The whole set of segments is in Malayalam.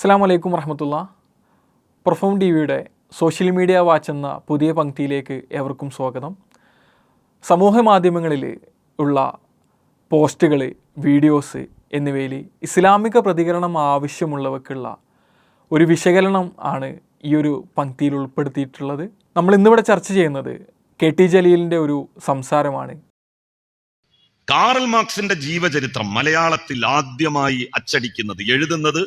അസ്സാം വലൈക്കും വർഹമത്തുള്ള പെർഫോം ടി വിയുടെ സോഷ്യൽ മീഡിയ വാച്ച് എന്ന പുതിയ പങ്ക്തിയിലേക്ക് ഏവർക്കും സ്വാഗതം. സമൂഹ മാധ്യമങ്ങളിൽ ഉള്ള പോസ്റ്റുകൾ വീഡിയോസ് എന്നിവയിൽ ഇസ്ലാമിക പ്രതികരണം ആവശ്യമുള്ളവർക്കുള്ള ഒരു വിശകലനം ആണ് ഈ ഒരു പങ്ക്തിയിൽ ഉൾപ്പെടുത്തിയിട്ടുള്ളത്. നമ്മൾ ഇന്നിവിടെ ചർച്ച ചെയ്യുന്നത് കെ ടി ജലീലിന്റെ ഒരു സംസാരമാണ്. കാറൽ മാർക്സിന്റെ ജീവചരിത്രം മലയാളത്തിൽ ആദ്യമായി അച്ചടിക്കുന്നത് എഴുതുന്നത്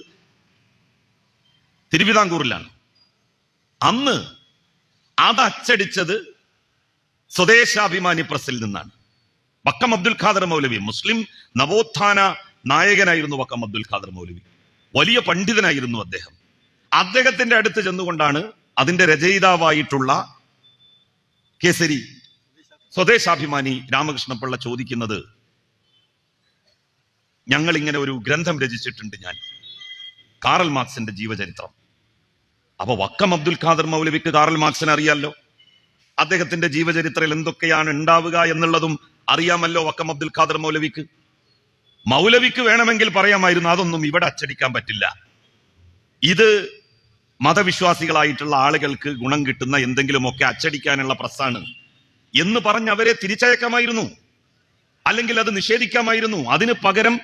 തിരുവിതാംകൂറിലാണ്. അന്ന് അത് അച്ചടിച്ചത് സ്വദേശാഭിമാനി പ്രസിൽ നിന്നാണ്. വക്കം അബ്ദുൽ ഖാദർ മൗലവി മുസ്ലിം നവോത്ഥാന നായകനായിരുന്നു വക്കം അബ്ദുൽ ഖാദർ മൗലവി. വലിയ പണ്ഡിതനായിരുന്നു അദ്ദേഹം. അദ്ദേഹത്തിന്റെ അടുത്ത് ചെന്നുകൊണ്ടാണ് അതിന്റെ രചയിതാവായിട്ടുള്ള കേസരി സ്വദേശാഭിമാനി രാമകൃഷ്ണപിള്ള ചോദിക്കുന്നത്. ഞങ്ങൾ ഇങ്ങനെ ഒരു ഗ്രന്ഥം രചിച്ചിട്ടുണ്ട് ഞാൻ. കാറൽ മാർക്സിന്റെ ജീവചരിത്രം. അപ്പൊ വക്കം അബ്ദുൽ ഖാദർ മൗലവിക്ക് കാറൽ മാർക്സിനെ അറിയാലോ? അദ്ദേഹത്തിന്റെ ജീവചരിത്രയിൽ എന്തൊക്കെയാണ് ഉണ്ടാവുക എന്നുള്ളതും അറിയാമല്ലോ വക്കം അബ്ദുൽ ഖാദർ മൗലവിക്ക്. മൗലവിക്ക് വേണമെങ്കിൽ പറയാമായിരുന്നു അതൊന്നും ഇവിടെ അച്ചടിക്കാൻ പറ്റില്ല. ഇത് മതവിശ്വാസികളായിട്ടുള്ള ആളുകൾക്ക് ഗുണം കിട്ടുന്ന എന്തെങ്കിലുമൊക്കെ അച്ചടിക്കാനുള്ള പ്രസ്സാണ്. എന്ന് പറഞ്ഞ് അവരെ തിരിച്ചയക്കാമായിരുന്നു. അല്ലെങ്കിൽ അത് നിഷേധിക്കാമായിരുന്നു. അതിന് പകരം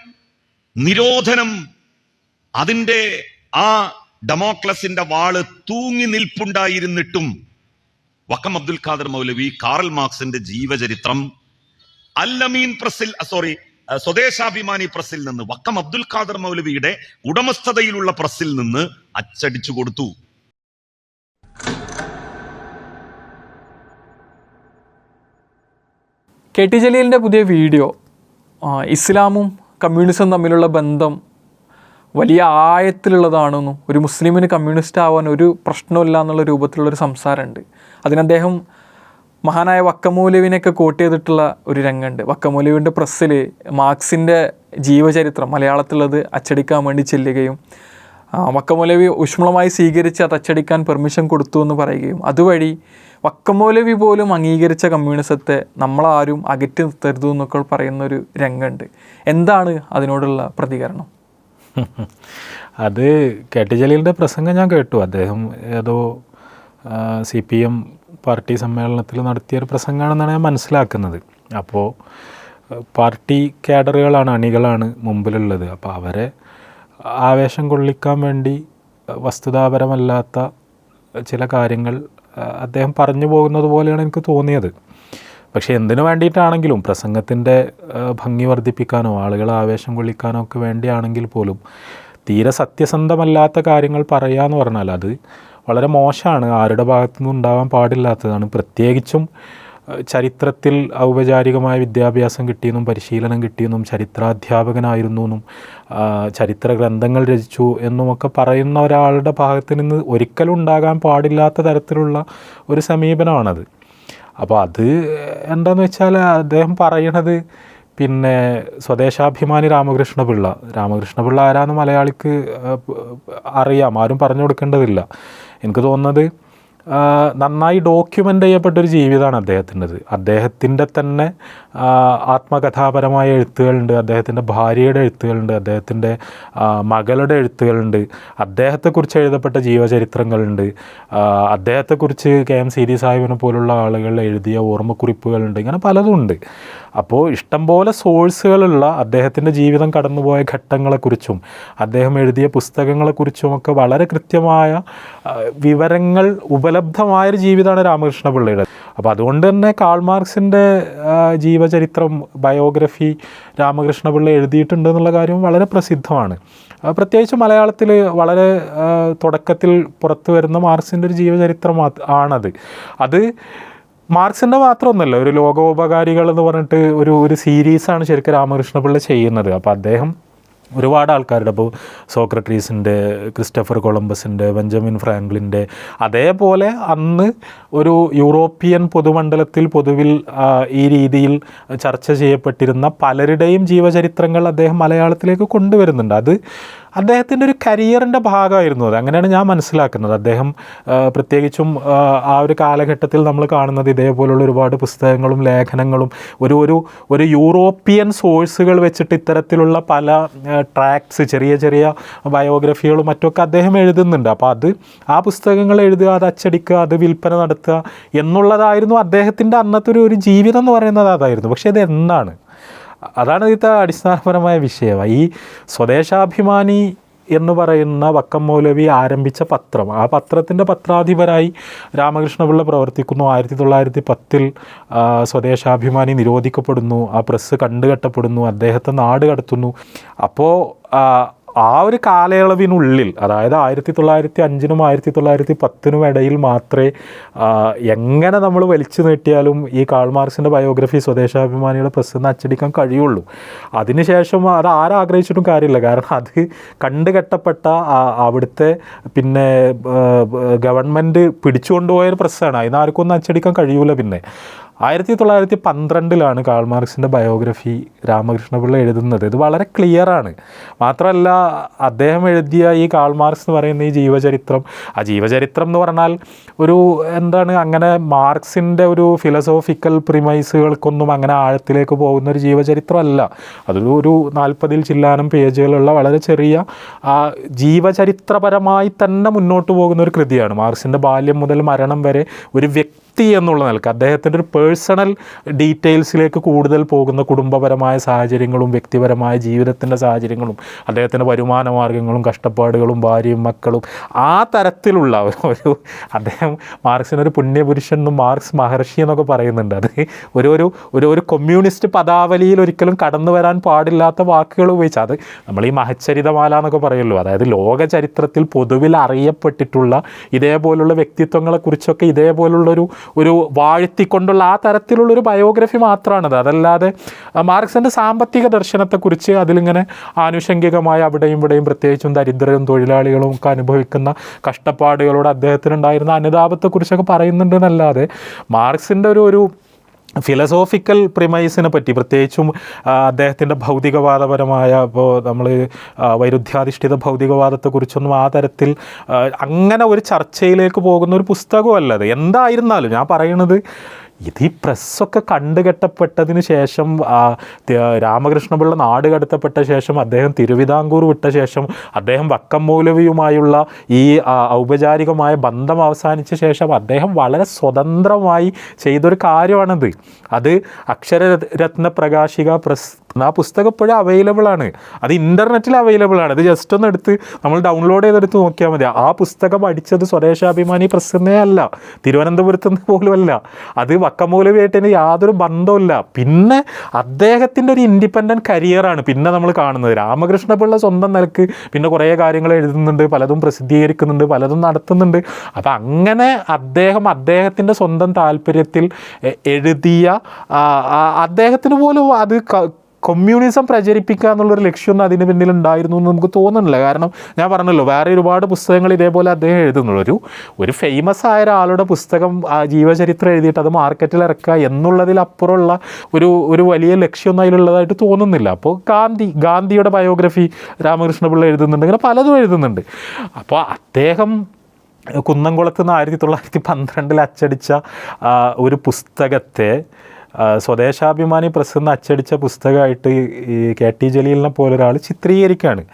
നിരോധനം അതിന്റെ ആ ഡെമോക്ലസിന്റെ വാൾ തൂങ്ങി നിൽപ്പുണ്ടായിരുന്നിട്ടും വക്കം അബ്ദുൽ ഖാദർ മൗലവി കാറൽ മാർക്സിന്റെ ജീവചരിത്രം അല്ലമീൻ പ്രസിൽ സോറി സ്വദേശാഭിമാനി പ്രസിൽ നിന്ന് വക്കം അബ്ദുൽ ഖാദർ മൗലവിയുടെ ഉടമസ്ഥതയിലുള്ള പ്രസിൽ നിന്ന് അച്ചടിച്ചു കൊടുത്തു. കെ ടി ജലീലിന്റെ പുതിയ വീഡിയോ ഇസ്ലാമും കമ്മ്യൂണിസവും തമ്മിലുള്ള ബന്ധം വലിയ ആയത്തിലുള്ളതാണെന്നും ഒരു മുസ്ലിമിന് കമ്മ്യൂണിസ്റ്റ് ആവാൻ ഒരു പ്രശ്നമില്ല എന്നുള്ള രൂപത്തിലുള്ളൊരു സംസാരമുണ്ട്. അതിന് അദ്ദേഹം മഹാനായ വക്കമൂലവിനെയൊക്കെ കോട്ട് ചെയ്തിട്ടുള്ള ഒരു രംഗമുണ്ട്. വക്കമൂലവിന്റെ പ്രസ്സിൽ മാർക്സിന്റെ ജീവചരിത്രം മലയാളത്തിലുള്ളത് അച്ചടിക്കാൻ വേണ്ടി ചെല്ലുകയും വക്കമൂലവി ഊഷ്മളമായി സ്വീകരിച്ച് അത് അച്ചടിക്കാൻ പെർമിഷൻ കൊടുത്തു എന്ന് പറയുകയും അതുവഴി വക്കമൂലവി പോലും അംഗീകരിച്ച കമ്മ്യൂണിസത്തെ നമ്മളാരും അകറ്റി നിർത്തരുത് എന്നൊക്കെ പറയുന്ന ഒരു രംഗമുണ്ട്. എന്താണ് അതിനോടുള്ള പ്രതികരണം? അത് കെ ടി ജലീലിന്റെ പ്രസംഗം ഞാൻ കേട്ടു. അദ്ദേഹം ഏതോ സി പി എം പാർട്ടി സമ്മേളനത്തിൽ നടത്തിയൊരു പ്രസംഗമാണെന്നാണ് ഞാൻ മനസ്സിലാക്കുന്നത്. അപ്പോൾ പാർട്ടി കാഡറുകളാണ് അണികളാണ് മുമ്പിലുള്ളത്. അപ്പോൾ അവരെ ആവേശം കൊള്ളിക്കാൻ വേണ്ടി വസ്തുതാപരമല്ലാത്ത ചില കാര്യങ്ങൾ അദ്ദേഹം പറഞ്ഞു പോകുന്നത് പോലെയാണ് എനിക്ക് തോന്നിയത്. പക്ഷേ എന്തിനു വേണ്ടിയിട്ടാണെങ്കിലും പ്രസംഗത്തിന്റെ ഭംഗി വർദ്ധിപ്പിക്കാനോ ആളുകളെ ആവേശം കൊള്ളിക്കാനോ ഒക്കെ വേണ്ടിയാണെങ്കിൽ പോലും തീരെ സത്യസന്ധമല്ലാത്ത കാര്യങ്ങൾ പറയുക എന്ന് പറഞ്ഞാൽ അത് വളരെ മോശമാണ്. ആരുടെ ഭാഗത്തുനിന്നും ഉണ്ടാവാൻ പാടില്ലാത്തതാണ്. പ്രത്യേകിച്ചും ചരിത്രത്തിൽ ഔപചാരികമായ വിദ്യാഭ്യാസം കിട്ടിയെന്നും പരിശീലനം കിട്ടിയെന്നും ചരിത്രാധ്യാപകനായിരുന്നു എന്നും ചരിത്ര ഗ്രന്ഥങ്ങൾ രചിച്ചു എന്നുമൊക്കെ പറയുന്ന ഒരാളുടെ ഭാഗത്ത് നിന്ന് ഒരിക്കലും ഉണ്ടാകാൻ പാടില്ലാത്ത തരത്തിലുള്ള ഒരു സമീപനമാണത്. അപ്പോൾ അത് എന്താന്ന് വെച്ചാൽ അദ്ദേഹം പറയണത് പിന്നെ സ്വദേശാഭിമാനി രാമകൃഷ്ണ പിള്ള. രാമകൃഷ്ണ പിള്ള ആരാന്ന് മലയാളിക്ക് അറിയാം. ആരും പറഞ്ഞു കൊടുക്കേണ്ടതില്ല. എനിക്ക് തോന്നുന്നത് നന്നായി ഡോക്യുമെന്റ് ചെയ്യപ്പെട്ടൊരു ജീവിതമാണ് അദ്ദേഹത്തിന്റെത്. അദ്ദേഹത്തിന്റെ തന്നെ ആത്മകഥാപരമായ എഴുത്തുകളുണ്ട് അദ്ദേഹത്തിന്റെ ഭാര്യയുടെ എഴുത്തുകളുണ്ട് അദ്ദേഹത്തിന്റെ മകളുടെ എഴുത്തുകളുണ്ട് അദ്ദേഹത്തെക്കുറിച്ച് എഴുതപ്പെട്ട ജീവചരിത്രങ്ങളുണ്ട്. അദ്ദേഹത്തെക്കുറിച്ച് കെ എം സീരി സാഹിബിനെ പോലുള്ള ആളുകൾ എഴുതിയ ഓർമ്മക്കുറിപ്പുകളുണ്ട് ഇങ്ങനെ പലതും ഉണ്ട്. അപ്പോൾ ഇഷ്ടംപോലെ സോഴ്സുകളുള്ള അദ്ദേഹത്തിന്റെ ജീവിതം കടന്നുപോയ ഘട്ടങ്ങളെക്കുറിച്ചും അദ്ദേഹം എഴുതിയ പുസ്തകങ്ങളെക്കുറിച്ചുമൊക്കെ വളരെ കൃത്യമായ വിവരങ്ങൾ ഉപലബ്ധമായൊരു ജീവിതമാണ് രാമകൃഷ്ണ പിള്ളയുടെ അപ്പോൾ അതുകൊണ്ട് തന്നെ കാൾ മാർക്സിന്റെ ജീവചരിത്രം ബയോഗ്രഫി രാമകൃഷ്ണപിള്ള എഴുതിയിട്ടുണ്ട് എന്നുള്ള കാര്യം വളരെ പ്രസിദ്ധമാണ്. പ്രത്യേകിച്ച് മലയാളത്തിൽ വളരെ തുടക്കത്തിൽ പുറത്തു വരുന്ന മാർക്സിന്റെ ഒരു ജീവചരിത്രം ആണത്. അത് മാർക്സിന്റെ മാത്രമൊന്നുമല്ല ഒരു ലോകോപകാരികൾ എന്ന് പറഞ്ഞിട്ട് ഒരു ഒരു സീരീസാണ് ശരിക്കും രാമകൃഷ്ണപിള്ള ചെയ്യുന്നത്. അപ്പോൾ അദ്ദേഹം ഒരുപാട് ആൾക്കാരുടെ ഇപ്പോൾ സോക്രട്ടീസിന്റെ ക്രിസ്റ്റഫർ കൊളംബസിന്റെ ബെഞ്ചമിൻ ഫ്രാങ്ക്ലിന്റെ അതേപോലെ അന്ന് ഒരു യൂറോപ്യൻ പൊതുമണ്ഡലത്തിൽ പൊതുവിൽ ഈ രീതിയിൽ ചർച്ച ചെയ്യപ്പെട്ടിരുന്ന പലരുടെയും ജീവചരിത്രങ്ങൾ അദ്ദേഹം മലയാളത്തിലേക്ക് കൊണ്ടുവരുന്നുണ്ട്. അത് അദ്ദേഹത്തിന്റെ ഒരു കരിയറിന്റെ ഭാഗമായിരുന്നു അത്. അങ്ങനെയാണ് ഞാൻ മനസ്സിലാക്കുന്നത്. അദ്ദേഹം പ്രത്യേകിച്ചും ആ, ഒരു കാലഘട്ടത്തിൽ നമ്മൾ കാണുന്നത് ഇതേപോലുള്ള ഒരുപാട് പുസ്തകങ്ങളും ലേഖനങ്ങളും ഒരു ഒരു ഒരു യൂറോപ്യൻ സോഴ്സുകൾ വെച്ചിട്ട് ഇത്തരത്തിലുള്ള പല ട്രാക്ട്സ് ചെറിയ ചെറിയ ബയോഗ്രഫികളും മറ്റൊക്കെ അദ്ദേഹം എഴുതുന്നുണ്ട്. അപ്പോൾ അത് ആ പുസ്തകങ്ങൾ എഴുതുക അത് അച്ചടിക്കുക അത് വിൽപ്പന നടത്തുക എന്നുള്ളതായിരുന്നു അദ്ദേഹത്തിന്റെ അന്നത്തെ ഒരു ഒരു ജീവിതം എന്ന് പറയുന്നത് അതായിരുന്നു. പക്ഷേ ഇത് എന്താണ്? അതാണ് ഇതിന്റെ അടിസ്ഥാനപരമായ വിഷയം ഈ സ്വദേശാഭിമാനി എന്ന് പറയുന്ന വക്കം മൗലവി ആരംഭിച്ച പത്രം ആ പത്രത്തിന്റെ പത്രാധിപരായി രാമകൃഷ്ണപിള്ള പ്രവർത്തിക്കുന്നു. ആയിരത്തി തൊള്ളായിരത്തി പത്തിൽ സ്വദേശാഭിമാനി നിരോധിക്കപ്പെടുന്നു ആ പ്രസ് കണ്ടുകെട്ടപ്പെടുന്നു അദ്ദേഹത്തെ നാട് കടത്തുന്നു. അപ്പോൾ ആ ഒരു കാലയളവിനുള്ളിൽ അതായത് ആയിരത്തി തൊള്ളായിരത്തി അഞ്ചിനും ആയിരത്തി തൊള്ളായിരത്തി പത്തിനും ഇടയിൽ മാത്രമേ എങ്ങനെ നമ്മൾ വലിച്ചു നീട്ടിയാലും ഈ കാൾ മാർക്സിന്റെ ബയോഗ്രഫി സ്വദേശാഭിമാനിയുടെ പ്രസിദ്ധം അച്ചടിക്കാൻ കഴിയുള്ളൂ. അതിനുശേഷം അത് ആരാഗ്രഹിച്ചിട്ടും കാര്യമില്ല. കാരണം അത് കണ്ടുകെട്ടപ്പെട്ട അവിടുത്തെ പിന്നെ ഗവൺമെന്റ് പിടിച്ചുകൊണ്ടുപോയൊരു പ്രസ്സാണ്. അതിന് ആർക്കൊന്നും അച്ചടിക്കാൻ കഴിയൂല പിന്നെ. ആയിരത്തി തൊള്ളായിരത്തി പന്ത്രണ്ടിലാണ് കാൾ മാർക്സിന്റെ ബയോഗ്രഫി രാമകൃഷ്ണപിള്ള എഴുതുന്നത്. ഇത് വളരെ ക്ലിയറാണ്. മാത്രമല്ല അദ്ദേഹം എഴുതിയ ഈ കാൾ മാർക്സ് എന്ന് പറയുന്ന ഈ ജീവചരിത്രം ആ ജീവചരിത്രം എന്ന് പറഞ്ഞാൽ ഒരു എന്താണ് അങ്ങനെ മാർക്സിന്റെ ഒരു ഫിലസോഫിക്കൽ പ്രിമൈസുകൾക്കൊന്നും അങ്ങനെ ആഴത്തിലേക്ക് പോകുന്ന ഒരു ജീവചരിത്രമല്ല. അതൊരു ഒരു നാൽപ്പതിൽ ചില്ലാനം പേജുകളുള്ള വളരെ ചെറിയ ആ ജീവചരിത്രപരമായി തന്നെ മുന്നോട്ട് പോകുന്ന ഒരു കൃതിയാണ്. മാർക്സിന്റെ ബാല്യം മുതൽ മരണം വരെ ഒരു വ്യക്തി വ്യക്തി എന്നുള്ള നിലയ്ക്ക് അദ്ദേഹത്തിന്റെ ഒരു പേഴ്സണൽ ഡീറ്റെയിൽസിലേക്ക് കൂടുതൽ പോകുന്ന കുടുംബപരമായ സാഹചര്യങ്ങളും വ്യക്തിപരമായ ജീവിതത്തിന്റെ സാഹചര്യങ്ങളും അദ്ദേഹത്തിന്റെ വരുമാന മാർഗങ്ങളും കഷ്ടപ്പാടുകളും ഭാര്യയും മക്കളും ആ തരത്തിലുള്ള ഒരു- അദ്ദേഹം മാർക്സിനൊരു പുണ്യപുരുഷൻ എന്നും മാർക്സ് മഹർഷി എന്നൊക്കെ പറയുന്നുണ്ട്. അത് ഒരു ഒരു ഒരു കമ്മ്യൂണിസ്റ്റ് പദാവലിയിൽ ഒരിക്കലും കടന്നു വരാൻ പാടില്ലാത്ത വാക്കുകൾ ഉപയോഗിച്ച് അത് നമ്മൾ ഈ മഹച്ചരിതമാല എന്നൊക്കെ പറയുമല്ലോ. അതായത് ലോക ചരിത്രത്തിൽ പൊതുവിൽ അറിയപ്പെട്ടിട്ടുള്ള ഇതേപോലുള്ള വ്യക്തിത്വങ്ങളെക്കുറിച്ചൊക്കെ ഇതേപോലുള്ളൊരു ഒരു വാഴ്ത്തിക്കൊണ്ടുള്ള ആ തരത്തിലുള്ളൊരു ബയോഗ്രഫി മാത്രമാണത് അതല്ലാതെ മാർക്സിന്റെ സാമ്പത്തിക ദർശനത്തെക്കുറിച്ച് അതിലിങ്ങനെ ആനുഷംഗികമായ അവിടെയും ഇവിടെയും പ്രത്യേകിച്ചും ദരിദ്രരും തൊഴിലാളികളും ഒക്കെ അനുഭവിക്കുന്ന കഷ്ടപ്പാടുകളോട് അദ്ദേഹത്തിനുണ്ടായിരുന്ന അനുതാപത്തെക്കുറിച്ചൊക്കെ പറയുന്നുണ്ടെന്നല്ലാതെ മാർക്സിന്റെ ഒരു ഒരു ഫിലസോഫിക്കൽ പ്രിമൈസിനെ പറ്റി പ്രത്യേകിച്ചും അദ്ദേഹത്തിന്റെ ഭൗതികവാദപരമായ ഇപ്പോൾ നമ്മൾ വൈരുദ്ധ്യാധിഷ്ഠിത ഭൗതികവാദത്തെക്കുറിച്ചൊന്നും ആ തരത്തിൽ അങ്ങനെ ഒരു ചർച്ചയിലേക്ക് പോകുന്ന ഒരു പുസ്തകമല്ല അത്. എന്തായിരുന്നാലും ഞാൻ പറയുന്നത് ഇത് ഈ പ്രസ്സൊക്കെ കണ്ടുകെട്ടപ്പെട്ടതിന് ശേഷം രാമകൃഷ്ണപിള്ള നാട് കടത്തപ്പെട്ട ശേഷം അദ്ദേഹം തിരുവിതാംകൂർ വിട്ട ശേഷം അദ്ദേഹം വക്കം മൗലവിയുമായുള്ള ഈ ഔപചാരികമായ ബന്ധം അവസാനിച്ച ശേഷം അദ്ദേഹം വളരെ സ്വതന്ത്രമായി ചെയ്തൊരു കാര്യമാണത്. അത് അക്ഷരരത്ന പ്രകാശിക പ്രസ് ആ പുസ്തകം ഇപ്പോഴും അവൈലബിൾ ആണ്. അത് ഇന്റർനെറ്റിൽ അവൈലബിൾ ആണ്. അത് ജസ്റ്റ് ഒന്ന് എടുത്ത് നമ്മൾ ഡൗൺലോഡ് ചെയ്തെടുത്ത് നോക്കിയാൽ മതി. ആ പുസ്തകം അടിച്ചത് സ്വദേശാഭിമാനി പ്രസന്നേ അല്ല. തിരുവനന്തപുരത്ത് നിന്ന് പോലും അല്ല. അത് വക്കമൂലമായിട്ട് യാതൊരു ബന്ധമില്ല പിന്നെ അദ്ദേഹത്തിന്റെ ഒരു ഇൻഡിപെൻഡന്റ് കരിയറാണ് പിന്നെ നമ്മൾ കാണുന്നത്. രാമകൃഷ്ണ പിള്ള സ്വന്തം നിലയ്ക്ക് പിന്നെ കുറേ കാര്യങ്ങൾ എഴുതുന്നുണ്ട് പലതും പ്രസിദ്ധീകരിക്കുന്നുണ്ട് പലതും നടത്തുന്നുണ്ട്. അപ്പം അങ്ങനെ അദ്ദേഹം അദ്ദേഹത്തിന്റെ സ്വന്തം താല്പര്യത്തിൽ എഴുതിയ അദ്ദേഹത്തിന് പോലും അത് കമ്മ്യൂണിസം പ്രചരിപ്പിക്കുക എന്നുള്ളൊരു ലക്ഷ്യമൊന്നും അതിന് പിന്നിൽ ഉണ്ടായിരുന്നു എന്ന് നമുക്ക് തോന്നുന്നില്ല. കാരണം ഞാൻ പറഞ്ഞല്ലോ വേറെ ഒരുപാട് പുസ്തകങ്ങൾ ഇതേപോലെ അദ്ദേഹം എഴുതുന്നുള്ളൊരു ഒരു ഫേമസ് ആയ ഒരാളുടെ പുസ്തകം ജീവചരിത്രം എഴുതിയിട്ട് അത് മാർക്കറ്റിൽ ഇറക്കുക എന്നുള്ളതിലപ്പുറമുള്ള ഒരു ഒരു വലിയ ലക്ഷ്യമൊന്നും അതിലുള്ളതായിട്ട് തോന്നുന്നില്ല. അപ്പോൾ ഗാന്ധി ഗാന്ധിയുടെ ബയോഗ്രഫി രാമകൃഷ്ണപിള്ള എഴുതുന്നുണ്ട്. ഇങ്ങനെ പലതും എഴുതുന്നുണ്ട്. അപ്പോൾ അദ്ദേഹം കുന്നംകുളത്ത് നിന്ന് ആയിരത്തി തൊള്ളായിരത്തി പന്ത്രണ്ടിൽ അച്ചടിച്ച ഒരു പുസ്തകത്തെ സ്വദേശാഭിമാനി പ്രസ് എന്ന് അച്ചടിച്ച പുസ്തകമായിട്ട് ഈ കെ ടി ജലീലിനെ പോലൊരാൾ ചിത്രീകരിക്കുകയാണ്.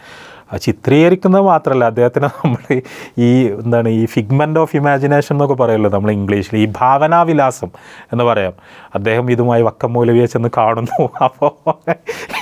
ചിത്രീകരിക്കുന്നത് മാത്രമല്ല അദ്ദേഹത്തിന് നമ്മൾ ഈ എന്താണ് ഈ ഫിഗ്മെന്റ് ഓഫ് ഇമാജിനേഷൻ എന്നൊക്കെ പറയുമല്ലോ നമ്മൾ ഇംഗ്ലീഷിൽ ഈ ഭാവനാവിലാസം എന്ന് പറയാം. അദ്ദേഹം ഇതുമായി വക്കം മൂലവിയെ ചെന്ന് കാണുന്നു. അപ്പോൾ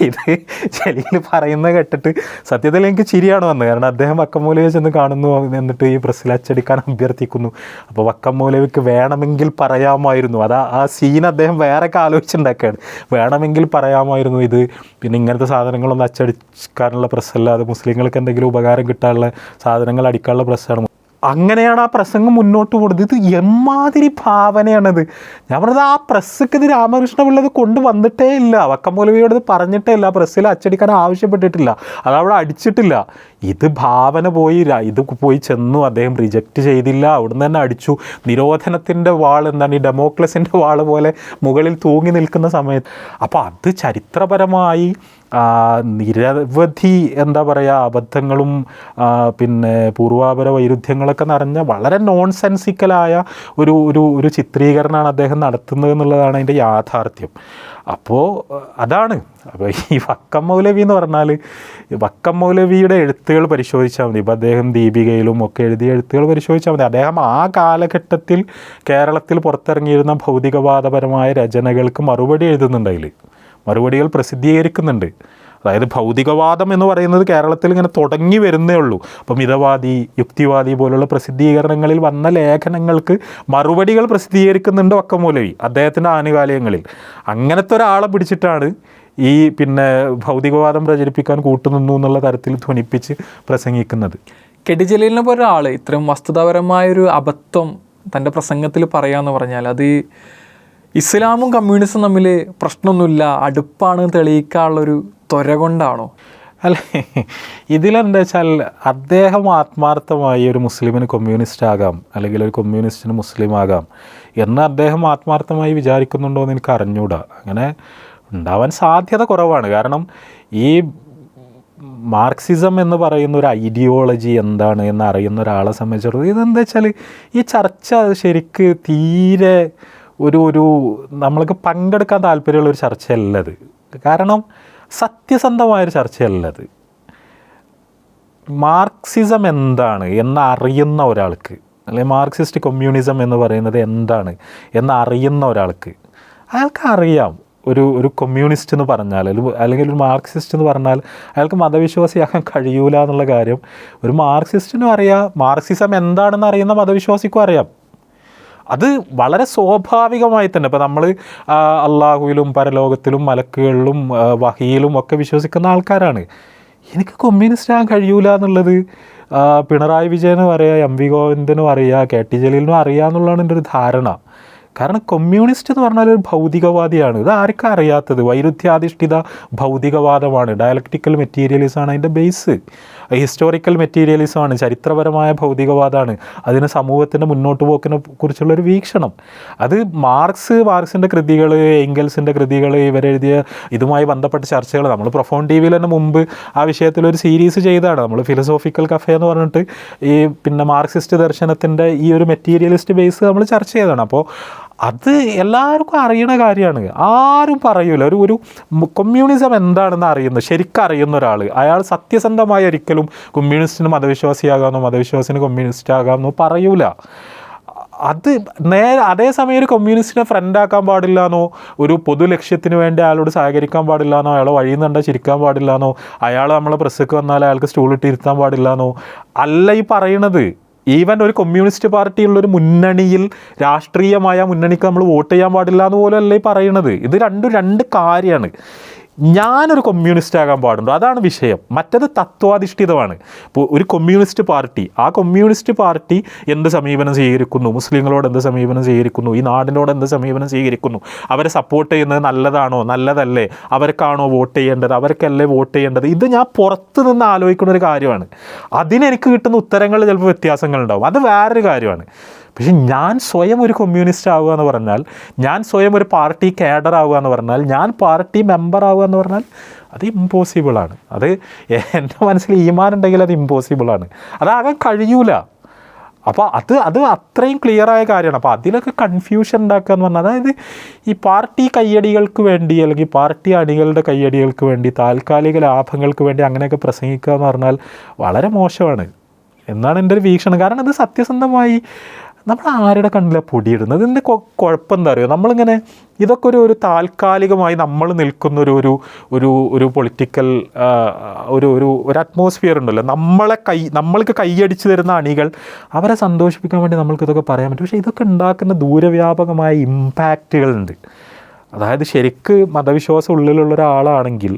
ഇത് ചെലിയിൽ പറയുന്നത് കേട്ടിട്ട് സത്യത്തിൽ എനിക്ക് ചിരിയാണ് വന്നത്. കാരണം അദ്ദേഹം വക്കം മൂലവിയെ ചെന്ന് കാണുന്നു എന്നിട്ട് ഈ പ്രസ്സിൽ അച്ചടിക്കാൻ അഭ്യർത്ഥിക്കുന്നു. അപ്പോൾ വക്കം മൂലവിക്ക് വേണമെങ്കിൽ പറയാമായിരുന്നു. അത് ആ- സീൻ അദ്ദേഹം വേറെ ഒക്കെ ആലോചിച്ചുണ്ടാക്കുകയാണ് വേണമെങ്കിൽ പറയാമായിരുന്നു ഇത്. പിന്നെ ഇങ്ങനത്തെ സാധനങ്ങളൊന്നും അച്ചടിക്കാനുള്ള പ്രസ്സല്ല അത് മുസ്ലിങ്ങൾക്ക് എന്തെങ്കിലും ഉപകാരം കിട്ടാനുള്ള സാധനങ്ങൾ അടിക്കാനുള്ള പ്രസ്സാണ് അങ്ങനെയാണ് ആ പ്രസംഗം മുന്നോട്ട് പോകുന്നത് ഇത് എമ്മാതിരി ഭാവനയാണത്. ഞാൻ പറഞ്ഞത് ആ പ്രസ്സക്കെതിരെ ഇത് രാമകൃഷ്ണപിള്ള ഇത് കൊണ്ടുവന്നിട്ടേ ഇല്ല. വക്കമൂലവിയോട് പറഞ്ഞിട്ടേ ഇല്ല. പ്രസ്സിൽ അച്ചടിക്കാൻ ആവശ്യപ്പെട്ടിട്ടില്ല. അതവിടെ അടിച്ചിട്ടില്ല. ഇത് ഭാവന പോയി ഇത് പോയി ചെന്നു. അദ്ദേഹം റിജക്റ്റ് ചെയ്തില്ല. അവിടുന്ന് തന്നെ അടിച്ചു. നിരോധനത്തിന്റെ വാൾ എന്താണ്? ഈ ഡെമോക്രസിന്റെ വാൾ പോലെ മുകളിൽ തൂങ്ങി നിൽക്കുന്ന സമയത്ത്. അപ്പോൾ അത് ചരിത്രപരമായി നിരവധി എന്താ പറയുക അബദ്ധങ്ങളും പിന്നെ പൂർവാപര വൈരുദ്ധ്യങ്ങളൊക്കെ നിറഞ്ഞ വളരെ നോൺ സെൻസിക്കലായ ഒരു ഒരു ഒരു ചിത്രീകരണമാണ് അദ്ദേഹം നടത്തുന്നത് എന്നുള്ളതാണ് അതിന്റെ യാഥാർത്ഥ്യം. അപ്പോൾ അതാണ്. അപ്പോൾ ഈ വക്കം മൗലവി എന്ന് പറഞ്ഞാൽ വക്കം മൗലവിയുടെ എഴുത്തുകൾ പരിശോധിച്ചാൽ മതി. ഇപ്പോൾ അദ്ദേഹം ദീപികയിലും ഒക്കെ എഴുതിയ എഴുത്തുകൾ പരിശോധിച്ചാൽ മതി. അദ്ദേഹം ആ കാലഘട്ടത്തിൽ കേരളത്തിൽ പുറത്തിറങ്ങിയിരുന്ന ഭൗതികവാദപരമായ രചനകൾക്ക് മറുപടി എഴുതുന്നുണ്ട് അതിൽ. മറുപടികൾ പ്രസിദ്ധീകരിക്കുന്നുണ്ട്. അതായത് ഭൗതികവാദം എന്ന് പറയുന്നത് കേരളത്തിൽ ഇങ്ങനെ തുടങ്ങി വരുന്നേ ഉള്ളൂ. അപ്പോൾ മിതവാദി യുക്തിവാദി പോലുള്ള പ്രസിദ്ധീകരണങ്ങളിൽ വന്ന ലേഖനങ്ങൾക്ക് മറുപടികൾ പ്രസിദ്ധീകരിക്കുന്നുണ്ട് വക്കമൂലവി അദ്ദേഹത്തിന്റെ ആനുകാലികങ്ങളിൽ. അങ്ങനത്തെ ഒരാളെ പിടിച്ചിട്ടാണ് ഈ പിന്നെ ഭൗതികവാദം പ്രചരിപ്പിക്കാൻ കൂട്ടുനിന്നു എന്നുള്ള തരത്തിൽ ധ്വനിപ്പിച്ച് പ്രസംഗിക്കുന്നത്. കെടിജലീലിനെ പോലെ ഒരാൾ ഇത്രയും വസ്തുതാപരമായൊരു അബദ്ധം തന്റെ പ്രസംഗത്തിൽ പറയാമെന്ന് പറഞ്ഞാൽ അത് ഇസ്ലാമും കമ്മ്യൂണിസ്റ്റും തമ്മിൽ പ്രശ്നമൊന്നുമില്ല. അടുപ്പാണ് തെളിയിക്കാനുള്ളൊരു ത്വര കൊണ്ടാണോ? അല്ലേ ഇതിലെന്താ വെച്ചാൽ അദ്ദേഹം ആത്മാർത്ഥമായി ഒരു മുസ്ലിമിന് കമ്മ്യൂണിസ്റ്റ് ആകാം അല്ലെങ്കിൽ ഒരു കമ്മ്യൂണിസ്റ്റിന് മുസ്ലിം ആകാം എന്ന് അദ്ദേഹം ആത്മാർത്ഥമായി വിചാരിക്കുന്നുണ്ടോ എന്ന് എനിക്ക് അറിഞ്ഞൂടാ. അങ്ങനെ ഉണ്ടാവാൻ സാധ്യത കുറവാണ്. കാരണം ഈ മാർക്സിസം എന്ന് പറയുന്ന ഒരു ഐഡിയോളജി എന്താണ് എന്ന് അറിയുന്ന ഒരാളെ സംബന്ധിച്ചിടത്തോളം ഇതെന്താ വെച്ചാൽ ഈ ചർച്ച ശരിക്ക് തീരെ ഒരു ഒരു നമ്മൾക്ക് പങ്കെടുക്കാൻ താല്പര്യമുള്ള ഒരു ചർച്ചയല്ല കാരണം സത്യസന്ധമായൊരു ചർച്ചയല്ല ഇത് മാർക്സിസം എന്താണ് എന്നറിയുന്ന ഒരാൾക്ക് അല്ലെങ്കിൽ മാർക്സിസ്റ്റ് കമ്മ്യൂണിസം എന്ന് പറയുന്നത് എന്താണ് എന്നറിയുന്ന ഒരാൾക്ക് അയാൾക്ക് അറിയാം ഒരു ഒരു കമ്മ്യൂണിസ്റ്റ് എന്ന് പറഞ്ഞാൽ അല്ലെങ്കിൽ ഒരു മാർക്സിസ്റ്റ് എന്ന് പറഞ്ഞാൽ അയാൾക്ക് മതവിശ്വാസിയാക്കാൻ കഴിയൂല എന്നുള്ള കാര്യം ഒരു മാർക്സിസ്റ്റിനും അറിയാം. മാർക്സിസം എന്താണെന്ന് അറിയുന്ന മതവിശ്വാസിക്കും അറിയാം. അത് വളരെ സ്വാഭാവികമായി തന്നെ. ഇപ്പോൾ നമ്മൾ അള്ളാഹുവിലും പരലോകത്തിലും മലക്കുകളിലും വഹിയിലും ഒക്കെ വിശ്വസിക്കുന്ന ആൾക്കാരാണ്. എനിക്ക് കമ്മ്യൂണിസ്റ്റ് ആകാൻ കഴിയൂല എന്നുള്ളത് പിണറായി വിജയനും അറിയാം എം വി ഗോവിന്ദനും അറിയാം കെ ടി ജലീലിനും അറിയാം എന്നുള്ളതാണ് എന്റെ ഒരു ധാരണ. കാരണം കമ്മ്യൂണിസ്റ്റ് എന്ന് പറഞ്ഞാൽ ഒരു ഭൗതികവാദിയാണ്. ഇത് ആർക്കും അറിയാത്തത്? വൈരുദ്ധ്യാധിഷ്ഠിത ഭൗതികവാദമാണ്. ഡയലക്റ്റിക്കൽ മെറ്റീരിയലിസമാണ് അതിന്റെ ബേസ്. ഹിസ്റ്റോറിക്കൽ മെറ്റീരിയലിസമാണ് ചരിത്രപരമായ ഭൗതികവാദമാണ്. അതിന് സമൂഹത്തിന്റെ മുന്നോട്ട് പോക്കിനെ കുറിച്ചുള്ളൊരു വീക്ഷണം. അത് മാർക്സ് മാർക്സിന്റെ കൃതികൾ എംഗൽസിന്റെ കൃതികൾ ഇവരെഴുതിയ ഇതുമായി ബന്ധപ്പെട്ട ചർച്ചകൾ. നമ്മൾ പ്രൊഫോൺ ടി വിയിൽ തന്നെ മുമ്പ് ആ വിഷയത്തിൽ ഒരു സീരീസ് ചെയ്താണ് നമ്മൾ ഫിലോസോഫിക്കൽ കഫേ എന്ന് പറഞ്ഞിട്ട് ഈ പിന്നെ മാർക്സിസ്റ്റ് ദർശനത്തിന്റെ ഈ ഒരു മെറ്റീരിയലിസ്റ്റ് ബേസ് നമ്മൾ ചർച്ച ചെയ്തതാണ്. അപ്പോൾ അത് എല്ലാവർക്കും അറിയണ കാര്യമാണ്. ആരും പറയൂല. ഒരു ഒരു കമ്മ്യൂണിസം എന്താണെന്ന് അറിയുന്ന ശരിക്കും അറിയുന്ന ഒരാൾ. അയാൾ സത്യസന്ധമായി ഒരിക്കലും കമ്മ്യൂണിസ്റ്റിന് മതവിശ്വാസിയാകാമെന്നോ മതവിശ്വാസിന് കമ്മ്യൂണിസ്റ്റ് ആകാമെന്നോ പറയൂല. അത് നേരെ അതേസമയം ഒരു കമ്മ്യൂണിസ്റ്റിനെ ഫ്രണ്ടാക്കാൻ പാടില്ലാന്നോ ഒരു പൊതു ലക്ഷ്യത്തിന് വേണ്ടി അയാളോട് സഹകരിക്കാൻ പാടില്ലാന്നോ അയാളെ വഴിയിൽ നിന്ന് ചിരിക്കാൻ പാടില്ലാന്നോ അയാൾ നമ്മളെ പ്രസ്സൊക്കെ വന്നാൽ അയാൾക്ക് സ്റ്റൂളിട്ട് ഇരുത്താൻ പാടില്ലാന്നോ അല്ല ഈ പറയണത്. ഈവൻ ഒരു കമ്മ്യൂണിസ്റ്റ് പാർട്ടിയുള്ള ഒരു മുന്നണിയിൽ രാഷ്ട്രീയമായ മുന്നണിക്ക് നമ്മൾ വോട്ട് ചെയ്യാൻ പാടില്ല എന്ന് പോലും അല്ലേ പറയണത്. ഇത് രണ്ടും രണ്ട് കാര്യമാണ്. ഞാനൊരു കമ്മ്യൂണിസ്റ്റ് ആകാൻ പാടുണ്ടോ? അതാണ് വിഷയം. മറ്റത് തത്വാധിഷ്ഠിതമാണ്. ഇപ്പോൾ ഒരു കമ്മ്യൂണിസ്റ്റ് പാർട്ടി ആ കമ്മ്യൂണിസ്റ്റ് പാർട്ടി എന്ത് സമീപനം സ്വീകരിക്കുന്നു? മുസ്ലിങ്ങളോട് എന്ത് സമീപനം സ്വീകരിക്കുന്നു? ഈ നാടിനോട് എന്ത് സമീപനം സ്വീകരിക്കുന്നു? അവരെ സപ്പോർട്ട് ചെയ്യുന്നത് നല്ലതാണോ? നല്ലതല്ലേ? അവർക്കാണോ വോട്ട് ചെയ്യേണ്ടത്? അവർക്കല്ലേ വോട്ട് ചെയ്യേണ്ടത്? ഇത് ഞാൻ പുറത്ത് നിന്ന് ആലോചിക്കുന്ന ഒരു കാര്യമാണ്. അതിനെനിക്ക് കിട്ടുന്ന ഉത്തരങ്ങൾ ചിലപ്പോൾ വ്യത്യാസങ്ങളുണ്ടാവും. അത് വേറൊരു കാര്യമാണ്. പക്ഷെ ഞാൻ സ്വയം ഒരു കമ്മ്യൂണിസ്റ്റ് ആവുക എന്ന് പറഞ്ഞാൽ ഞാൻ സ്വയം ഒരു പാർട്ടി കേഡർ ആവുക എന്ന് പറഞ്ഞാൽ ഞാൻ പാർട്ടി മെമ്പർ ആവുക എന്ന് പറഞ്ഞാൽ അത് ഇമ്പോസിബിളാണ് അത് എന്റെ മനസ്സിൽ ഈമാൻ ഉണ്ടെങ്കിൽ അത് ഇമ്പോസിബിളാണ് അതാകാൻ കഴിയൂല. അപ്പോൾ അത് അത് അത്രയും ക്ലിയറായ കാര്യമാണ്. അപ്പോൾ അതിലൊക്കെ കൺഫ്യൂഷൻ ഉണ്ടാക്കുക എന്ന് പറഞ്ഞാൽ അതായത് ഈ പാർട്ടി കയ്യടികൾക്ക് വേണ്ടി അല്ലെങ്കിൽ പാർട്ടി അണികളുടെ കയ്യടികൾക്ക് വേണ്ടി താൽക്കാലിക ലാഭങ്ങൾക്ക് വേണ്ടി അങ്ങനെയൊക്കെ പ്രസംഗിക്കുക എന്ന് പറഞ്ഞാൽ വളരെ മോശമാണ്. എന്നാണ് എന്റെ ഒരു വീക്ഷണം. കാരണം അത് സത്യസന്ധമായി നമ്മൾ ആരുടെ കണ്ണിലാണ് പൊടിയിടുന്നത്? ഇതിന്റെ കുഴപ്പം എന്താ അറിയോ നമ്മളിങ്ങനെ ഇതൊക്കെ ഒരു ഒരു താൽക്കാലികമായി നമ്മൾ നിൽക്കുന്ന ഒരു ഒരു ഒരു ഒരു പൊളിറ്റിക്കൽ ഒരു ഒരു ഒരു അറ്റ്മോസ്ഫിയർ ഉണ്ടല്ലോ. നമ്മളെ കൈ നമ്മൾക്ക് കൈയടിച്ച് തരുന്ന അണികൾ അവരെ സന്തോഷിപ്പിക്കാൻ വേണ്ടി നമ്മൾക്ക് ഇതൊക്കെ പറയാൻ പറ്റും. പക്ഷേ ഇതൊക്കെ ഉണ്ടാക്കുന്ന ദൂരവ്യാപകമായ ഇമ്പാക്റ്റുകളുണ്ട് അതായത് ശരിക്ക് മതവിശ്വാസം ഉള്ളിലുള്ള ഒരാളാണെങ്കിൽ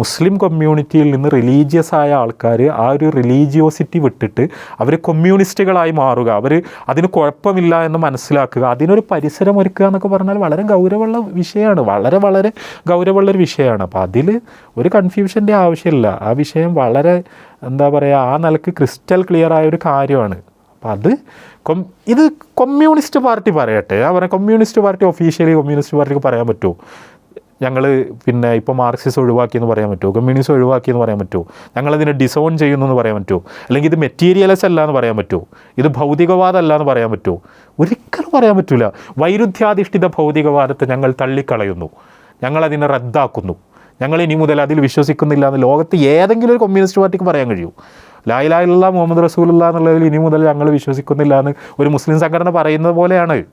മുസ്ലിം കമ്മ്യൂണിറ്റിയിൽ നിന്ന് റിലീജിയസ് ആയ ആൾക്കാർ ആ ഒരു റിലീജിയോസിറ്റി വിട്ടിട്ട് അവർ കമ്മ്യൂണിസ്റ്റുകളായി മാറുക. അവർ അതിന് കുഴപ്പമില്ല എന്ന് മനസ്സിലാക്കുക. അതിനൊരു പരിസരം ഒരുക്കുക എന്നൊക്കെ പറഞ്ഞാൽ വളരെ ഗൗരവമുള്ള വിഷയമാണ്. വളരെ വളരെ ഗൗരവമുള്ള ഒരു വിഷയമാണ്. അപ്പോൾ അതിൽ ഒരു കൺഫ്യൂഷന്റെ ആവശ്യമില്ല. ആ വിഷയം വളരെ എന്താ പറയുക ആ നിലയ്ക്ക് ക്രിസ്റ്റൽ ക്ലിയർ ആയ ഒരു കാര്യമാണ്. അപ്പോൾ അത് കൊം ഇത് കമ്മ്യൂണിസ്റ്റ് പാർട്ടി പറയട്ടെ. ഞാൻ പറയാം കമ്മ്യൂണിസ്റ്റ് പാർട്ടി ഒഫീഷ്യലി കമ്മ്യൂണിസ്റ്റ് പാർട്ടിക്ക് പറയാൻ പറ്റുമോ? ഞങ്ങൾ പിന്നെ ഇപ്പോൾ മാർക്സിസം ഒഴിവാക്കി എന്ന് പറയാൻ പറ്റുമോ കമ്മ്യൂണിസം ഒഴിവാക്കി എന്ന് പറയാൻ പറ്റുമോ ഞങ്ങളതിനെ ഡിസോൺ ചെയ്യുന്നു എന്ന് പറയാൻ പറ്റുമോ അല്ലെങ്കിൽ ഇത് മെറ്റീരിയലസ് അല്ല എന്ന് പറയാൻ പറ്റുമോ ഇത് ഭൗതികവാദമല്ല എന്ന് പറയാൻ പറ്റുമോ ഒരിക്കലും പറയാൻ പറ്റില്ല വൈരുദ്ധ്യാധിഷ്ഠിത ഭൗതികവാദത്തെ ഞങ്ങൾ തള്ളിക്കളയുന്നു. ഞങ്ങളതിനെ റദ്ദാക്കുന്നു. ഞങ്ങൾ ഇനി മുതൽ അതിൽ വിശ്വസിക്കുന്നില്ല എന്ന് ലോകത്ത് ഏതെങ്കിലും ഒരു കമ്മ്യൂണിസ്റ്റ് പാർട്ടിക്ക് പറയാൻ കഴിയൂ. ലായിലായില്ല മുഹമ്മദ് റസൂലുള്ള എന്നുള്ളതിൽ ഇനി മുതൽ ഞങ്ങൾ വിശ്വസിക്കുന്നില്ല എന്ന് ഒരു മുസ്ലിം സംഘടന പറയുന്നത് പോലെയാണ്.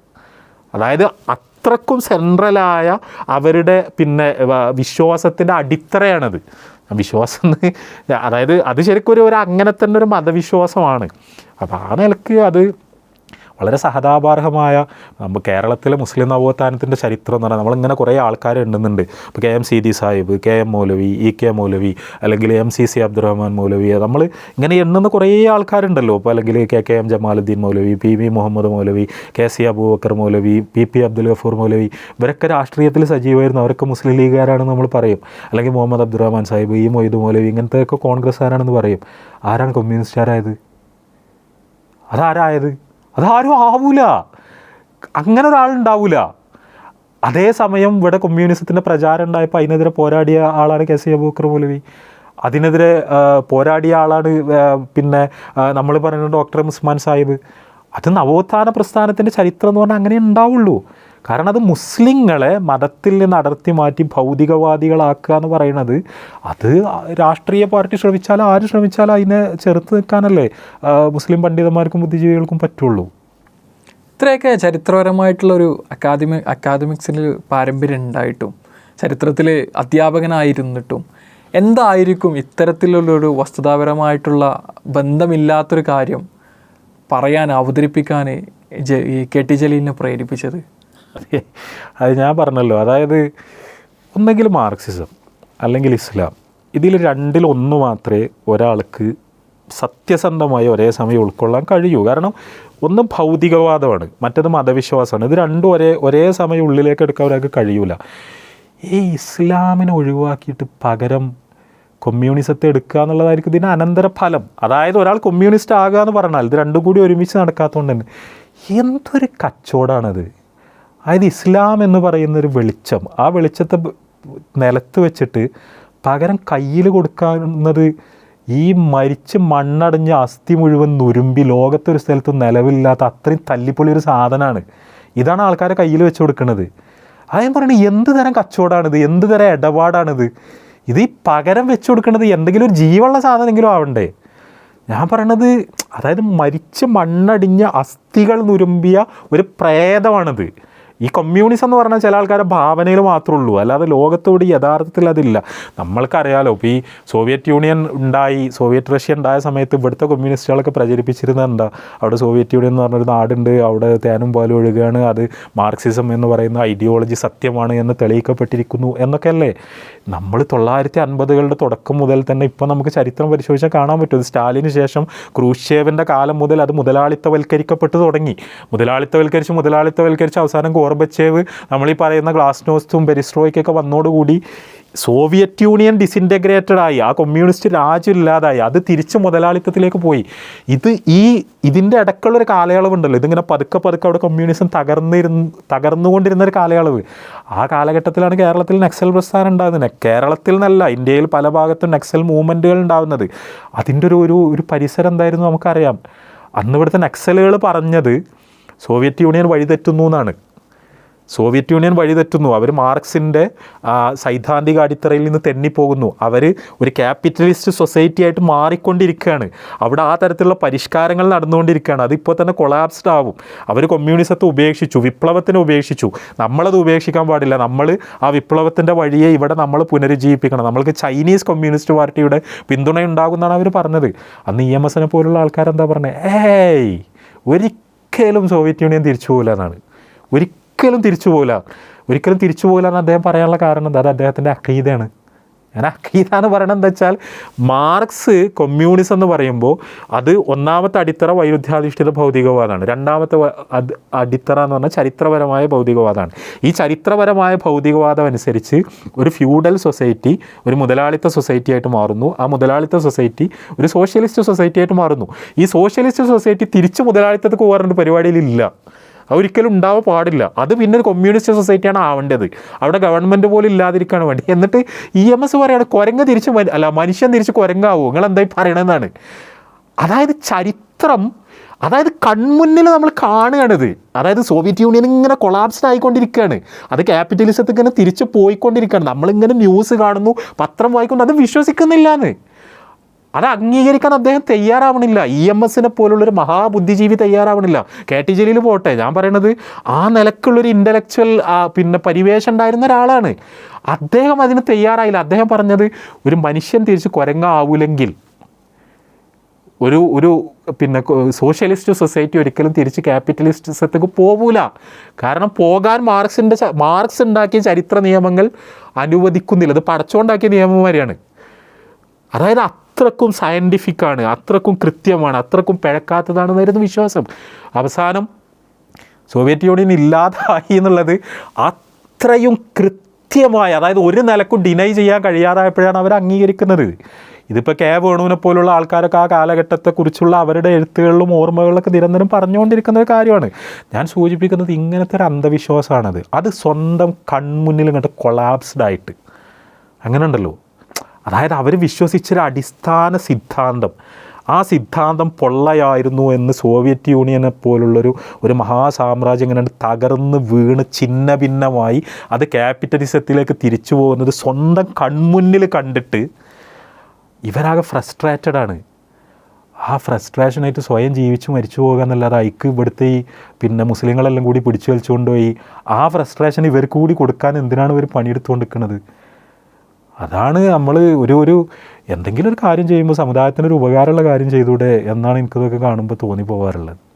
അതായത് അത്രക്കും സെൻട്രലായ അവരുടെ പിന്നെ വിശ്വാസത്തിന്റെ അടിത്തറയാണത്. വിശ്വാസം അതായത് അത് ശരിക്കും ഒരു അങ്ങനെ തന്നെ ഒരു മതവിശ്വാസമാണ്. അപ്പോൾ ആ നിലയ്ക്ക് അത് വളരെ സഹതാപാർഹമായ നമ്മൾ കേരളത്തിലെ മുസ്ലിം നവോത്ഥാനത്തിന്റെ ചരിത്രം എന്ന് പറഞ്ഞാൽ നമ്മളിങ്ങനെ കുറേ ആൾക്കാർ ഉണ്ടെന്നുണ്ട് ഇപ്പോൾ K M Seethi Sahib K M Maulavi E K Maulavi അല്ലെങ്കിൽ M C C Abdurahman Maulavi നമ്മൾ ഇങ്ങനെ എണ്ണുന്ന കുറേ ആൾക്കാരുണ്ടല്ലോ. ഇപ്പോൾ അല്ലെങ്കിൽ K K M Jamaluddin Maulavi P V Muhammad Maulavi K C Abubacker Maulavi P P Abdul Gafoor Maulavi ഇവരൊക്കെ രാഷ്ട്രീയത്തിൽ സജീവമായിരുന്നു. അവരൊക്കെ മുസ്ലിം ലീഗുകാരാണെന്ന് നമ്മൾ പറയും. അല്ലെങ്കിൽ മുഹമ്മദ് അബ്ദുറഹ്മാൻ സാഹിബ് ഈ മൊയ്ദ് മൗലവി ഇങ്ങനത്തെയൊക്കെ കോൺഗ്രസ്സുകാരാണെന്ന് പറയും. ആരാണ് കമ്മ്യൂണിസ്റ്റുകാരായത് അതാരായത്? അതാരും ആവൂല. അങ്ങനെ ഒരാളുണ്ടാവൂല അതേസമയം ഇവിടെ കമ്മ്യൂണിസത്തിന്റെ പ്രചാരം ഉണ്ടായപ്പോൾ അതിനെതിരെ പോരാടിയ ആളാണ് കെ സി അബൂക്കർ മൗലവി. അതിനെതിരെ പോരാടിയ ആളാണ് പിന്നെ നമ്മൾ പറയുന്ന ഡോക്ടർ ഉസ്മാൻ സാഹിബ്. അത് നവോത്ഥാന പ്രസ്ഥാനത്തിന്റെ ചരിത്രം എന്ന് പറഞ്ഞാൽ അങ്ങനെ ഉണ്ടാവുള്ളൂ. കാരണം അത് മുസ്ലിങ്ങളെ മതത്തിൽ നിന്ന് അടർത്തി മാറ്റി ഭൗതികവാദികളാക്കുക എന്ന് പറയുന്നത് അത് രാഷ്ട്രീയ പാർട്ടി ശ്രമിച്ചാലും ആര് ശ്രമിച്ചാലും അതിനെ ചെറുത്ത് നിൽക്കാനല്ലേ മുസ്ലിം പണ്ഡിതന്മാർക്കും ബുദ്ധിജീവികൾക്കും പറ്റുള്ളൂ. ഇത്രയൊക്കെ ചരിത്രപരമായിട്ടുള്ളൊരു അക്കാദമി അക്കാദമിക്സിൽ പാരമ്പര്യം ഉണ്ടായിട്ടും ചരിത്രത്തിൽ അധ്യാപകനായിരുന്നിട്ടും എന്തായിരിക്കും ഇത്തരത്തിലുള്ളൊരു വസ്തുതാപരമായിട്ടുള്ള ബന്ധമില്ലാത്തൊരു കാര്യം പറയാൻ അവതരിപ്പിക്കാൻ കെ ടി ജലീലിനെ പ്രേരിപ്പിച്ചത്? അതെ. ഞാൻ പറഞ്ഞല്ലോ. അതായത് ഒന്നെങ്കിൽ മാർക്സിസം അല്ലെങ്കിൽ ഇസ്ലാം. ഇതിൽ രണ്ടിൽ ഒന്ന് മാത്രമേ ഒരാൾക്ക് സത്യസന്ധമായി ഒരേ സമയം ഉൾക്കൊള്ളാൻ കഴിയൂ. കാരണം ഒന്ന് ഭൗതികവാദമാണ് മറ്റത് മതവിശ്വാസമാണ്. ഇത് രണ്ടും ഒരേ ഒരേ സമയം ഉള്ളിലേക്ക് എടുക്കാൻ ഒരാൾക്ക് കഴിയൂല. ഈ ഇസ്ലാമിനെ ഒഴിവാക്കിയിട്ട് പകരം കമ്മ്യൂണിസത്തെ എടുക്കുക എന്നുള്ളതായിരിക്കും ഇതിന് അനന്തരഫലം. അതായത് ഒരാൾ കമ്മ്യൂണിസ്റ്റ് ആകുക എന്ന് പറഞ്ഞാൽ ഇത് രണ്ടും കൂടി ഒരുമിച്ച് നടക്കാത്തതുകൊണ്ട് തന്നെ. എന്തൊരു കച്ചവടമാണത്? അതായത് ഇസ്ലാം എന്ന് പറയുന്നൊരു വെളിച്ചം. ആ വെളിച്ചത്തെ നിലത്ത് വെച്ചിട്ട് പകരം കയ്യിൽ കൊടുക്കുന്നത് ഈ മരിച്ച് മണ്ണടഞ്ഞ അസ്ഥി മുഴുവൻ നുരുമ്പി ലോകത്തൊരു സ്ഥലത്ത് നിലവില്ലാത്ത അത്രയും തല്ലിപ്പൊളി ഒരു സാധനമാണ് ഇതാണ് ആൾക്കാരെ കയ്യിൽ വെച്ച് കൊടുക്കുന്നത് അതേ പറയുന്നത് എന്ത് തരം കച്ചവടമാണിത് എന്ത് തരം ഇടപാടാണിത്? ഇത് ഈ പകരം വെച്ച് കൊടുക്കുന്നത് എന്തെങ്കിലും ഒരു ജീവുള്ള സാധനമെങ്കിലും ആവണ്ടേ? ഞാൻ പറയണത് അതായത് മരിച്ച് മണ്ണടിഞ്ഞ അസ്ഥികൾ നുരുമ്പിയ ഒരു പ്രേതമാണിത്. ഈ കമ്മ്യൂണിസം എന്ന് പറഞ്ഞാൽ ചില ആൾക്കാരുടെ ഭാവനയിൽ മാത്രമേ ഉള്ളൂ. അല്ലാതെ ലോകത്തോട് യഥാർത്ഥത്തിൽ അതില്ല. നമ്മൾക്കറിയാലോ ഇപ്പോൾ ഈ സോവിയറ്റ് യൂണിയൻ ഉണ്ടായി സോവിയറ്റ് റഷ്യ ഉണ്ടായ സമയത്ത് ഇവിടുത്തെ കമ്മ്യൂണിസ്റ്റുകളൊക്കെ പ്രചരിപ്പിച്ചിരുന്നത് എന്താ? അവിടെ സോവിയറ്റ് യൂണിയൻ എന്ന് പറഞ്ഞൊരു നാടുണ്ട് അവിടെ തേനും പാലും ഒഴുകുകയാണ് അത് മാർക്സിസം എന്ന് പറയുന്ന ഐഡിയോളജി സത്യമാണ് എന്ന് തെളിയിക്കപ്പെട്ടിരിക്കുന്നു എന്നൊക്കെയല്ലേ? നമ്മൾ തൊള്ളായിരത്തി അൻപതുകളുടെ തുടക്കം മുതൽ തന്നെ ഇപ്പോൾ നമുക്ക് ചരിത്രം പരിശോധിച്ചാൽ കാണാൻ പറ്റും. സ്റ്റാലിന് ശേഷം ക്രൂഷ്യേവിന്റെ കാലം മുതൽ അത് മുതലാളിത്തവൽക്കരിക്കപ്പെട്ടു തുടങ്ങി. മുതലാളിത്തവൽക്കരിച്ച് മുതലാളിത്തവൽക്കരിച്ച് അവസാനം ഗോർബച്ചേവ് നമ്മൾ ഈ പറയുന്ന ഗ്ലാസ്നോസ്തും പെരിസ്ട്രോയ്ക്കൊക്കെ വന്നോടുകൂടി സോവിയറ്റ് യൂണിയൻ ഡിസിന്റഗ്രേറ്റഡ് ആയി. ആ കമ്മ്യൂണിസ്റ്റ് രാജ്യം ഇല്ലാതായി. അത് തിരിച്ച് മുതലാളിത്തത്തിലേക്ക് പോയി. ഇത് ഈ ഇതിന്റെ ഇടയ്ക്കുള്ളൊരു കാലയളവുണ്ടല്ലോ. ഇതിങ്ങനെ പതുക്കെ പതുക്കെ അവിടെ കമ്മ്യൂണിസം തകർന്നിരുന്ന് തകർന്നുകൊണ്ടിരുന്ന ഒരു കാലയളവ്. ആ കാലഘട്ടത്തിലാണ് കേരളത്തിൽ നക്സൽ പ്രസ്ഥാനം ഉണ്ടാകുന്നത്. കേരളത്തിൽ നിന്നല്ല ഇന്ത്യയിൽ പല ഭാഗത്തും നക്സൽ മൂവ്മെന്റുകൾ ഉണ്ടാകുന്നത് അതിന്റെ ഒരു ഒരു ഒരു പരിസരം എന്തായിരുന്നു നമുക്കറിയാം. അന്ന് ഇവിടുത്തെ നക്സലുകൾ പറഞ്ഞത് സോവിയറ്റ് യൂണിയൻ വഴിതെറ്റുന്നു എന്നാണ്. സോവിയറ്റ് യൂണിയൻ വഴിതെറ്റുന്നു അവർ മാർക്സിന്റെ സൈദ്ധാന്തിക അടിത്തറയിൽ നിന്ന് തെന്നിപ്പോകുന്നു. അവർ ഒരു ക്യാപിറ്റലിസ്റ്റ് സൊസൈറ്റി ആയിട്ട് മാറിക്കൊണ്ടിരിക്കുകയാണ്. അവിടെ ആ തരത്തിലുള്ള പരിഷ്കാരങ്ങൾ നടന്നുകൊണ്ടിരിക്കുകയാണ്. അതിപ്പോൾ തന്നെ കൊളാപ്സ്ഡ് ആവും. അവർ കമ്മ്യൂണിസത്തെ ഉപേക്ഷിച്ചു വിപ്ലവത്തിനെ ഉപേക്ഷിച്ചു. നമ്മളത് ഉപേക്ഷിക്കാൻ പാടില്ല. നമ്മൾ ആ വിപ്ലവത്തിന്റെ വഴിയെ ഇവിടെ നമ്മൾ പുനരുജ്ജീവിപ്പിക്കണം. നമ്മൾക്ക് ചൈനീസ് കമ്മ്യൂണിസ്റ്റ് പാർട്ടിയുടെ പിന്തുണ ഉണ്ടാകുമെന്നാണ് അവർ പറഞ്ഞത്. അന്ന് ഇ എം എസിനെ പോലുള്ള ആൾക്കാരെന്താ പറഞ്ഞത് ഏയ്! ഒരിക്കലും സോവിയറ്റ് യൂണിയൻ തിരിച്ചു പോകില്ല എന്നാണ്. ഒരിക്കലും തിരിച്ചു പോകില്ല ഒരിക്കലും തിരിച്ചു പോകില്ല എന്ന് അദ്ദേഹം പറയാനുള്ള കാരണം എന്താ? അത് അദ്ദേഹത്തിന്റെ അക്കീതയാണ് ഞാൻ അക്കീത എന്ന് പറയണത് എന്താ വെച്ചാൽ മാർക്സ് കമ്മ്യൂണിസം എന്ന് പറയുമ്പോൾ അത് ഒന്നാമത്തെ അടിത്തറ വൈരുദ്ധ്യാധിഷ്ഠിത ഭൗതികവാദമാണ്. രണ്ടാമത്തെ അടിത്തറ എന്ന് പറഞ്ഞാൽ ചരിത്രപരമായ ഭൗതികവാദമാണ്. ഈ ചരിത്രപരമായ ഭൗതികവാദം അനുസരിച്ച് ഒരു ഫ്യൂഡൽ സൊസൈറ്റി ഒരു മുതലാളിത്ത സൊസൈറ്റി ആയിട്ട് മാറുന്നു. ആ മുതലാളിത്ത സൊസൈറ്റി ഒരു സോഷ്യലിസ്റ്റ് സൊസൈറ്റി ആയിട്ട് മാറുന്നു. ഈ സോഷ്യലിസ്റ്റ് സൊസൈറ്റി തിരിച്ച് മുതലാളിത്തത്തിൽ പോകാറുണ്ട്. പരിപാടിയിലില്ല ഒരിക്കലും ഉണ്ടാവാൻ പാടില്ല. അത് പിന്നെ ഒരു കമ്മ്യൂണിസ്റ്റ് സൊസൈറ്റിയാണ് ആവേണ്ടത്. അവിടെ ഗവൺമെന്റ് പോലും ഇല്ലാതിരിക്കാണ് വേണ്ടി എന്നിട്ട് ഇ എം എസ് പറയുകയാണ് കുരങ്ങ് തിരിച്ച് അല്ല മനുഷ്യൻ തിരിച്ച് കുരങ്ങാവോ? നിങ്ങൾ എന്തായി പറയണമെന്നാണ് അതായത് ചരിത്രം അതായത് കൺമുന്നിൽ നമ്മൾ കാണുകയാണിത്. അതായത് സോവിയറ്റ് യൂണിയൻ ഇങ്ങനെ കൊളാപ്സ്ഡ് ആയിക്കൊണ്ടിരിക്കുകയാണ്. അത് ക്യാപിറ്റലിസത്തിൽ ഇങ്ങനെ തിരിച്ച് പോയിക്കൊണ്ടിരിക്കുകയാണ്. നമ്മളിങ്ങനെ ന്യൂസ് കാണുന്നു പത്രം വായിക്കുന്നു അത് വിശ്വസിക്കുന്നില്ല എന്ന് അത് അംഗീകരിക്കാൻ അദ്ദേഹം തയ്യാറാവണില്ല. ഇ എം എസിനെ പോലുള്ളൊരു മഹാബുദ്ധിജീവി തയ്യാറാവണില്ല. കെ ടി ജലീൽ പോട്ടെ. ഞാൻ പറയണത് ആ നിലക്കുള്ളൊരു ഇന്റലക്ച്വൽ പിന്നെ പരിവേഷം ഉണ്ടായിരുന്ന ഒരാളാണ്. അദ്ദേഹം അതിന് തയ്യാറായില്ല. അദ്ദേഹം പറഞ്ഞത് ഒരു മനുഷ്യൻ തിരിച്ച് കുരങ്ങാവൂലെങ്കിൽ ഒരു ഒരു പിന്നെ സോഷ്യലിസ്റ്റ് സൊസൈറ്റി ഒരിക്കലും തിരിച്ച് ക്യാപിറ്റലിസ്റ്റിസത്തേക്ക് പോകൂല കാരണം പോകാൻ മാർക്സിന്റെ മാർക്സ് ഉണ്ടാക്കിയ ചരിത്ര നിയമങ്ങൾ അനുവദിക്കുന്നില്ല. അത് പടച്ചുകൊണ്ടാക്കിയ നിയമമാരെയാണ് അതായത് അത്രക്കും സയന്റിഫിക് ആണ് അത്രക്കും കൃത്യമാണ് അത്രക്കും പിഴക്കാത്തതാണെന്നായിരുന്നു വിശ്വാസം. അവസാനം സോവിയറ്റ് യൂണിയൻ ഇല്ലാതായി എന്നുള്ളത് അത്രയും കൃത്യമായ അതായത് ഒരു നിലക്കും ഡിനൈ ചെയ്യാൻ കഴിയാതായപ്പോഴാണ് അവർ അംഗീകരിക്കുന്നത്. ഇതിപ്പോൾ കെ വേണുവിനെ പോലുള്ള ആൾക്കാരൊക്കെ ആ കാലഘട്ടത്തെക്കുറിച്ചുള്ള അവരുടെ എഴുത്തുകളിലും ഓർമ്മകളിലൊക്കെ നിരന്തരം പറഞ്ഞുകൊണ്ടിരിക്കുന്ന ഒരു കാര്യമാണ്. ഞാൻ സൂചിപ്പിക്കുന്നത് ഇങ്ങനത്തെ ഒരു അന്ധവിശ്വാസമാണത്. അത് സ്വന്തം കൺമുന്നിൽ ഇങ്ങോട്ട് കൊളാപ്സ്ഡ് ആയിട്ട്. അങ്ങനെ ഉണ്ടല്ലോ അതായത് അവർ വിശ്വസിച്ചൊരു അടിസ്ഥാന സിദ്ധാന്തം. ആ സിദ്ധാന്തം പൊള്ളയായിരുന്നു എന്ന് സോവിയറ്റ് യൂണിയനെ പോലുള്ളൊരു ഒരു മഹാസാമ്രാജ്യം ഇങ്ങനെ തകർന്ന് വീണ് ഛിന്ന ഭിന്നമായി അത് ക്യാപിറ്റലിസത്തിലേക്ക് തിരിച്ചു പോകുന്നത് സ്വന്തം കൺമുന്നിൽ കണ്ടിട്ട് ഇവരാകെ ഫ്രസ്ട്രേറ്റഡ് ആണ്. ആ ഫ്രസ്ട്രേഷനായിട്ട് സ്വയം ജീവിച്ച് മരിച്ചു പോകുക എന്നല്ലാതെ അയക്ക് ഇവിടുത്തെ ഈ പിന്നെ മുസ്ലിങ്ങളെല്ലാം കൂടി പിടിച്ചു വലിച്ചുകൊണ്ടുപോയി ആ ഫ്രസ്ട്രേഷൻ ഇവർക്ക് കൂടി കൊടുക്കാൻ എന്തിനാണ് ഇവർ പണിയെടുത്തുകൊണ്ടിരിക്കുന്നത്? അതാണ് നമ്മൾ ഒരു ഒരു എന്തെങ്കിലും ഒരു കാര്യം ചെയ്യുമ്പോൾ സമുദായത്തിനൊരു ഉപകാരമുള്ള കാര്യം ചെയ്തൂടെ എന്നാണ് എനിക്കതൊക്കെ കാണുമ്പോൾ തോന്നി പോകാറുള്ളത്